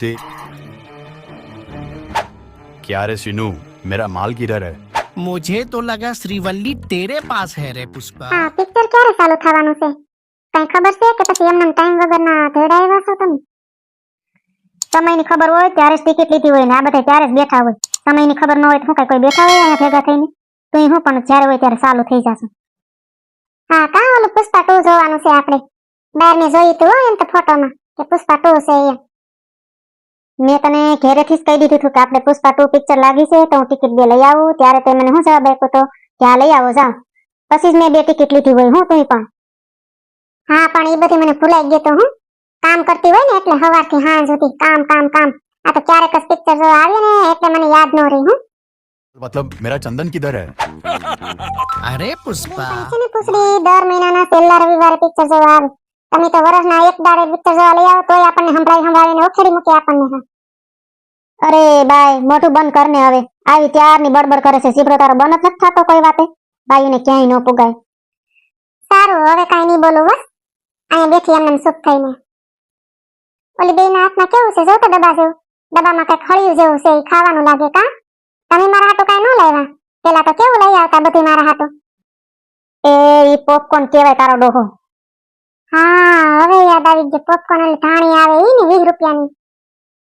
ते क्या रे सीनू मेरा माल किधर है मुझे तो लगा श्रीवल्ली तेरे पास है रे पुष्पा હા પિક્ચર ક્યારે ચાલુ થવાનું છે કઈ ખબર છે કે પછી એમને ટાઈમ વગરના ધેડા આવ્યા છો તમે સમયની ખબર હોય ત્યારે જ ટિકિટ લીધી હોય ને આ બધા ત્યારે જ બેઠા હોય સમયની ખબર ન હોય તો શું કાંઈ કોઈ બેઠા હોય અહીંયા ભેગા થઈને તો હું પણ જ્યારે હોય ત્યારે ચાલુ થઈ જશે હા કા ઓલું પુષ્પા ટુ જોવાનું છે આપણે બહાર મેં જોયું તું હો એમ તો ફોટોમાં કે પુષ્પા ટુ છે એમ મેં તને ઘેરેથી જ કહી દીધું હતું કે આપણે પુષ્પા ટુ પિક્ચર લાગી છે તો હું ટિકિટ બે લઈ આવું ત્યારે તે મને શું જવાબ આપ્યો તો કે આ લઈ આવો જાઓ પછી જ મેં બે ટિકિટ લીધી હોય હું તું પણ હા પણ એ બધી મને ભૂલાઈ ગયો તો હું કામ કરતી હોય ને એટલે સવારથી હાંજ સુધી કામ કામ કામ આ તો ક્યારેક જ પિક્ચર જોવા આવી ને એટલે મને યાદ ન રહી હું મતલબ મેરા ચંદન કિધર હે અરે પુષ્પા છે ને પુષ્પી દર મહિનાના પહેલા રવિવારે પિક્ચર જોવા આવે તમે તો વર્ષના એક દાડે પિક્ચર જોવા લઈ આવો તોય આપણને સંભળાઈ સંભળાવીને ઓખેડી મૂકે આપણને. અરે બાય મોટું બંધ કરને હવે. આવી ત્યારની બડબડ કરે છે. સીપડો તારો બંધ જ નથી થતો કોઈ વાતે. બાયુને ક્યાંય ન પુગાય. સારું હવે કાંઈ નહીં બોલું બસ. અહીંયા બેઠી એમને સુખ થઈને. ઓલી બેયના હાથમાં કેવું છે? જો તો ડબ્બા જેવું. ડબ્બામાં કઈ ખળિયું જેવું છે એ ખાવાનું લાગે કા? તમે મારા હાટું કાંઈ ન લાવ્યા? પેલા તો કેવું લઈ આવતા બધી મારા હાટું? એ પોપકોર્ન કહેવાય તારો ડોહો. હા, હવે યાદ આવી ગયું. પોપકોર્ન અને ધાણી આવે ઈ ને વીસ રૂપિયાની.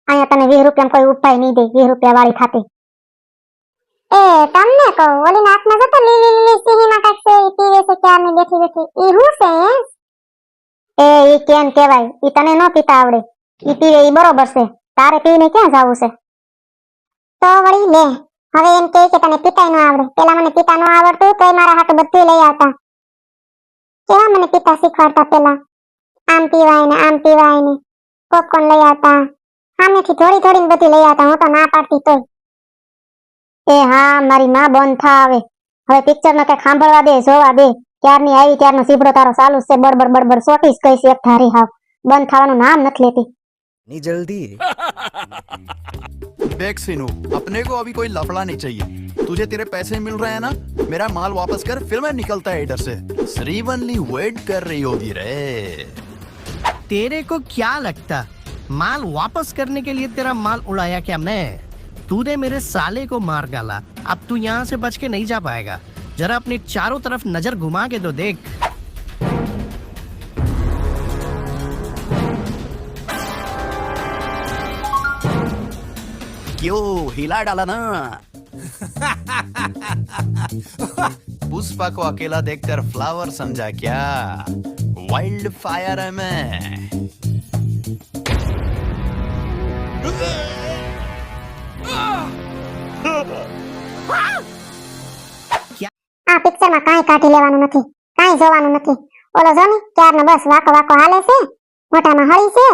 અહીંયા તને વીસ રૂપિયામાં કોઈ ઉપાય નહીં દે, વીસ રૂપિયા વાળી ખાતે. એ, તમને કહું ઓલી નાકમાં જતો લીલી લીલી સિંહીમાં કાંઈક છે, ઈ પીવે છે, ક્યારની બેઠી બેઠી. ઈ હું છે એ, ઈ કેમ કહેવાય? ઈ તને ન પીતા આવડે. ઈ પીવે, ઈ બરોબર છે. તારે પીને ક્યાં જવું છે? તો વળી લે. હવે એમ કે તને પીતા ન આવડે. પેલા મને પિતા ન આવડતું, તોય મારા હાથ બધું લઈ આવતા. કેવા મને પિતા શીખવાડતા પેલા? આમ પીવાય ને આમ પીવાય ને. પોપકોર્ન લઈ આવતા. સામેથી થોડી થોડી બધી લઈ આવતા. હું તો ના પાડતી તોય. એ હા મારી માં બંધ થા આવે હવે પિક્ચર ને કઈ સાંભળવા દે જોવા દે. ક્યારની આવી ત્યારનો સીભડો તારો ચાલુ છે બડબડ બડબડ. સોટીસ કઈ છે એક ધારી હાવ. બંધ થવાનું નામ નથી લેતી. ની જલ્દી. देख सीनू, अपने को अभी कोई लफड़ा नहीं चाहिए। तुझे तेरे पैसे मिल रहे हैं ना? मेरा माल वापस कर, फिर मैं निकलता है इधर से। श्रीवल्ली वेट कर रही होगी रे। तेरे को क्या लगता? माल वापस करने के लिए तेरा माल उड़ाया क्या मैं? तूने मेरे साले को मार डाला। अब तू यहाँ से बच के नहीं जा पाएगा। जरा अपनी चारों तरफ़ नज़र घुमा के तो देख। क्यों हिला डाला ना पुष्पा को अकेला देखकर फ्लावर समझा क्या वाइल्ड फायर है मैं આ પિક્ચરમાં કાંઈ કાઢી લેવાનું નથી કાંઈ જોવાનું નથી ઓલો જો ને ક્યારનો બસ વાકો વાકો હાલે છે મોઢામાં હળી છે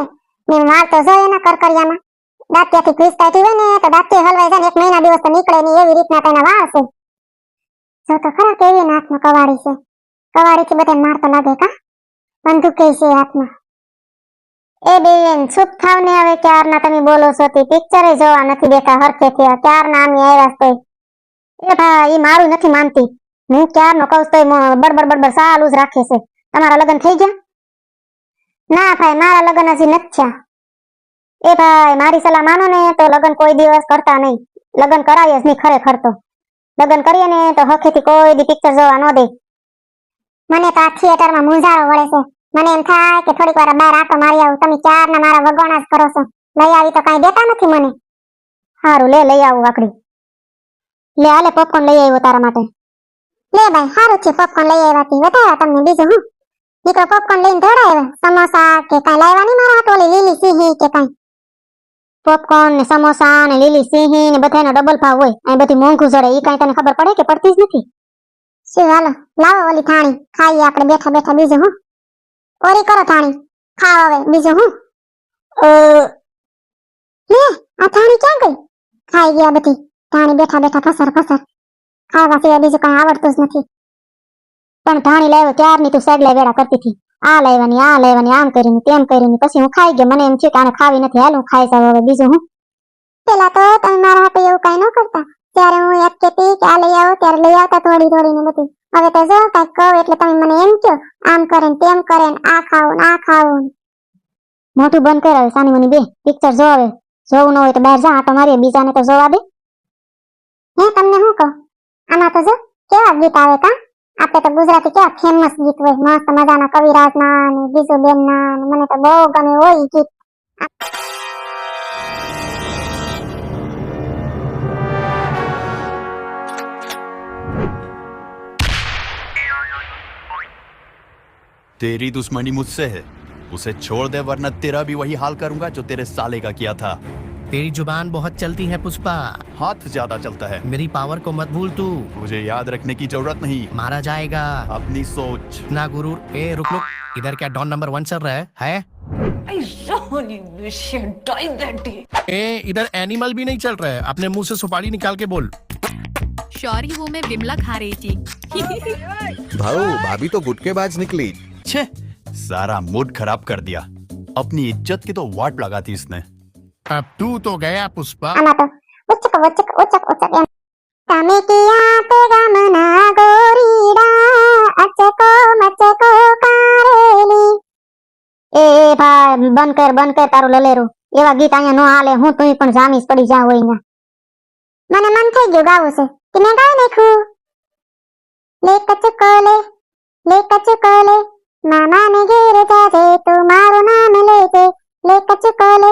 ને માર તો જો એના કરકરિયામાં દાંતિયાથી ક્વિઝ કાઢી હોય ને, તો દાંતિયા હલવાઈ જાય ને, એક મહિના દિવસ તો નીકળે નહીં, એવી રીતના તેના વાળ છે. જો તો ખરા કેવી નાથમાં કવાડી છે. કવાડીથી બધાને માર તો લાગે કા? બંદૂકે છે હાથમાં. એ બેન ચૂપ થાવ ને હવે ક્યારના તમે બોલો છો તે પિક્ચરે જોવા નથી બેઠા થયા ક્યારના આમી આવ્યા છે એ ભાઈ એ મારું નથી માનતી. હું ક્યારનો કહું તો બરબર બડબડ ચાલુ જ રાખે છે. તમારા લગ્ન થઈ ગયા? ના ભાઈ, મારા લગ્ન હજી નથી થયા. એ ભાઈ, મારી સલાહ માનો ને તો લગ્ન કોઈ દિવસ કરતા નહીં. લગ્ન કરાવીએ જ નહીં ખરેખર તો. લગ્ન કરીએ ને તો હખેથી કોઈ દી પિક્ચર જોવા ન દે. મને તો આ થિયેટરમાં મૂંઝારો વળે છે. મને એમ થાય કે થોડીક વાર બહાર આટો મારી આવું. તમે ચારના મારા વગોણા જ કરો છો? લઈ આવી તો કાંઈ દેતા નથી મને. સારું લે, લઈ આવું આકડી લે, આલે પોપકોર્ન લઈ આવ્યો તારા માટે. લે ભાઈ સારું છે પોપકોર્ન લઈ આવ્યા વધારે તમને બીજું હું? દીકરો પોપકોર્ન લઈને દોડાવ્યા સમોસા કે કાંઈ લાવવાની મારા હાટુ ઓલી લીલી સિંહી કે કાંઈ? પોપકોર્ન ને સમોસા ને લીલી સિંહી ને બધાનો ડબલ ભાવ હોય. અહીં બધી મોંઘું જડે. એ કાંઈ તને ખબર પડે કે પડતી જ નથી? શું હાલો, લાવો ઓલી થાણી ખાઈએ આપણે બેઠા બેઠા બીજું, હું? ઓરી કરો થાણી ખાવ હવે, બીજું, હું? લે, આ થાણી ક્યાં ગઈ? ખાઈ ગયા બધી. થાણી બેઠા બેઠા ફસર ફસર ખાવા સિવાય બીજું કઈ આવડતું જ નથી. પણ ધાણી લાવ્યો ત્યારની તું સેગલા વેડા કરતી હતી. આ લાવવાની આ લાવવાની આમ કરીને તેમ કરીને. પછી હું ખાઈ ગયો. મને એમ થયું કે આને ખાવી નથી. હાલ હું ખાઈ જાવ હવે બીજું હું. પેલા તો તમે મારા હાથે એવું કઈ ન કરતા. ત્યારે હું એક કેતી કે આ લઈ આવો ત્યારે લઈ આવતા થોડી થોડી ને બધી. હવે તો જો કઈ કહું એટલે તમે મને એમ કહો આમ કરે ને તેમ કરે ને આ ખાવું ને આ ખાવું મોટું બંધ કર હવે સાની મની બે. પિક્ચર જો હવે. જોવું ન હોય તો બહાર જા આટો મારીએ બીજાને તો જોવા દે. હે તમને શું કહું? આમાં તો જો કેવા ગીત આવે કા? આપણે તો ગુજરાતી કેવા ફેમસ ગીત હોય મસ્ત મજાના કવિરાજના ને બીજુબેનના ને મને તો બહુ ગમે હોય ઈ ગીત तेरी दुश्मनी मुझसे है उसे छोड़ दे वरना तेरा भी वही हाल करूंगा जो तेरे साले का किया था तेरी ज़ुबान बहुत चलती है पुष्पा। हाथ ज़्यादा चलता है। मेरी पावर को मत भूल तू। मुझे याद रखने की ज़रूरत नहीं। मारा जाएगा। अपनी सोच। ना गुरु ए रुक रुक। इधर क्या डॉन नंबर वन चल रहा है? है? I really wish you had died that day. ए इधर एनिमल भी नहीं चल रहा है। अपने मुँह से सुपारी निकाल के बोल। सॉरी वो मैं बिमला खा रही थी। भाऊ भाभी तो गुटकेबाज निकली। छे सारा मूड खराब कर दिया। अपनी इज़्ज़त की तो वाट लगा थी इसने। अब तू तो गया पुष्पा આમાં તો ઉચક વચક ઉચક ઉચક એમ તમે કિયા તે ગમના ગોરીડા અચકો મચકો કારેલી એ ભાઈ બંધ કર બંધ કર તારું લલેરું એવા ગીત અહીંયા નો હાલે હું તું પણ જામીસ પડી જાવ અહીંયા મને મન થઈ ગયું ગાવું છે કે મેં ગાઈ નાખ્યું લે કચકો લે લે કચકો લે મામાને ઘેર જાજે તું મારું નામ લેજે લે કચકો લે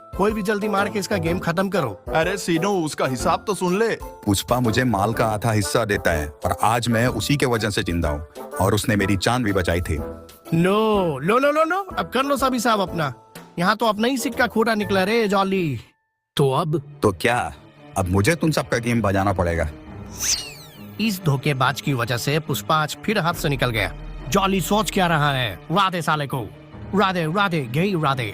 कोई भी जल्दी मार के इसका गेम खत्म करो। अरे सीनो उसका हिसाब तो सुन ले। पुष्पा मुझे माल का आधा हिस्सा देता है पर आज मैं उसी के वजह से ज़िंदा हूँ और उसने मेरी जान भी बचाई थी। नो लो लो लो लो अब कर लो सब हिसाब अपना। यहाँ तो अपना ही सिक्का खोटा निकला रे जॉली तो अब? तो क्या? अब मुझे तुम सबका गेम बजाना पड़ेगा। इस धोखेबाज की वजह से पुष्पा आज फिर हाथ से निकल गया। जॉली सोच क्या रहा है? राधे साले को। राधे राधे गई राधे।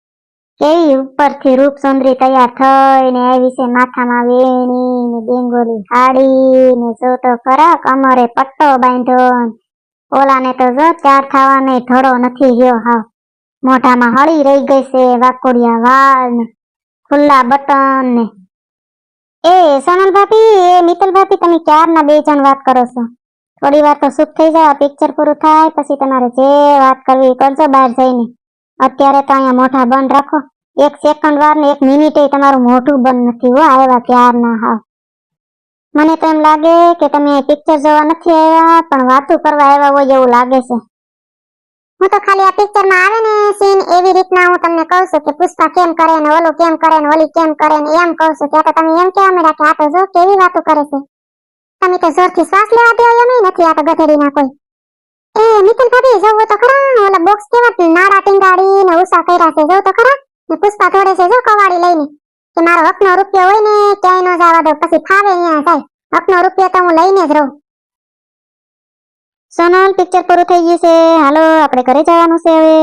કેવી ઉપરથી રૂપ સુંદરી તૈયાર થઈને આવી છે માથામાં વેણી ને બેંગોલી હાડી ને જો ખરા કમરે પટ્ટો બાંધ્યો ઓલાને તો જો ચાર થવાનો ધડો નથી ગયો હાવ. મોઢામાં હળી રહી ગઈ છે વાકોડિયા વાળ ને ખુલ્લા બટન ને એ સોનલ ભાભી, એ મિતલ ભાભી, તમે ક્યારના બે જણ વાત કરો છો? થોડી વાર તો સુખ થઈ જાય પિક્ચર પૂરું થાય, પછી તમારે જે વાત કરવી કરજો બહાર જઈને. અત્યારે તો અહીંયા મોઢા બંધ રાખો. એક સેકન્ડ વાર ને એક મિનિટે તમારું મોઢું બંધ નથી હો, આવ્યા ક્યારના હા મને તો એમ લાગે કે તમે પિક્ચર જોવા નથી આવ્યા, પણ વાતું કરવા આવ્યા હોય એવું લાગે છે. હું તો ખાલી આ પિક્ચરમાં આવે ને સીન એવી રીતના હું તમને કહું છું કે પુષ્પા કેમ કરે ને ઓલું કેમ કરે ને ઓલી કેમ કરે ને એમ કહું છું. ત્યાં તો તમે એમ કેવા માંડ્યા કે આ તો જો કેવી વાતો કરે છે. તમે તો જોરથી શ્વાસ લેવા દો એમ નથી આ તો ગધેડીના કોઈ. એ મિતુલ ભાભી, જોવો તો ખરા. ઓલા બોક્સ કેવા નાડા ટીંગાડી ને ઉસા કર્યા છે, જોવો તો ખરા? ને પુષ્પા થોડે છે, જો કવાડી લઈને. કે મારો હકનો રૂપિયો હોય ને, ક્યાંય ન જવા દો પછી ફાવે અહીંયા જાય. હકનો રૂપિયો તો હું લઈને જ રહું. સોનલ પિક્ચર પૂરું થઈ ગયું છે. હાલો, આપણે ઘરે જવાનું છે હવે.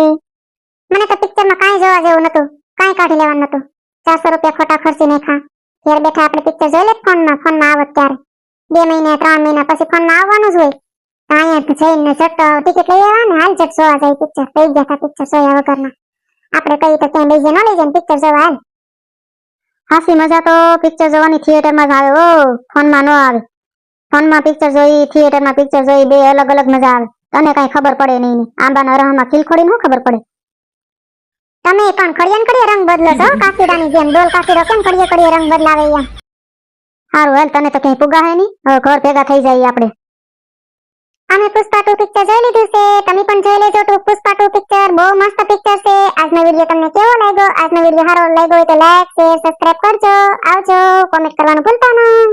મને તો પિક્ચરમાં કાંઈ જોવા જેવું નતું કાંઈ કાઢી લેવાનું નતું ચારસો રૂપિયા ખોટા ખર્ચી નાખા ઘેર બેઠા આપણે પિક્ચર જોઈ લે ફોનમાં. ફોનમાં આવત ત્યારે. બે મહિના, ત્રણ મહિના પછી ફોનમાં આવવાનું જ હોય. અહીંયા જઈને જટ ટિકિટ લઈ આવવા હાલ જટ જોવા જાય પિક્ચર થઈ ગયા હતા પિક્ચર જોયા વગરના. આપણે કઈ તો ક્યાંય બીજે ન લઈ જાય પિક્ચર જોવા હાલ. હાસી મજા તો પિક્ચર જોવાની થિયેટરમાં જ આવે. ઓ ફોનમાં ન આવે. ફોનમાં પિક્ચર જોઈ થિયેટરમાં પિક્ચર જોઈ બે અલગ અલગ મજા આવે. તને કઈ ખબર પડે નહીં આંબાના રહમાં ખીલખોડી નું ખબર પડે? તમે પણ ખડિયાન કડીએ રંગ બદલો છો? કાકીડાની જેમ ડોલ કાકીડો કેમ કડીએ કડીએ રંગ બદલાવે અહીંયા સારું હાલ તને તો કઈ પુગા હે નહીં. હવે ઘર ભેગા થઈ જાય આપણે. અમે પુષ્પા ટુ પિક્ચર જોઈ લીધું છે તમે પણ જોઈ લેજો ટુ પુષ્પા ટુ પિક્ચર બહુ મસ્ત પિક્ચર છે આજનો વિડીયો તમને કેવો લાગ્યો આજનો વિડીયો સારો લાગ્યો હોય તો લાઈક શેર સબસ્ક્રાઇબ કરજો આવજો કોમેન્ટ કરવાનું ભૂલતા નહીં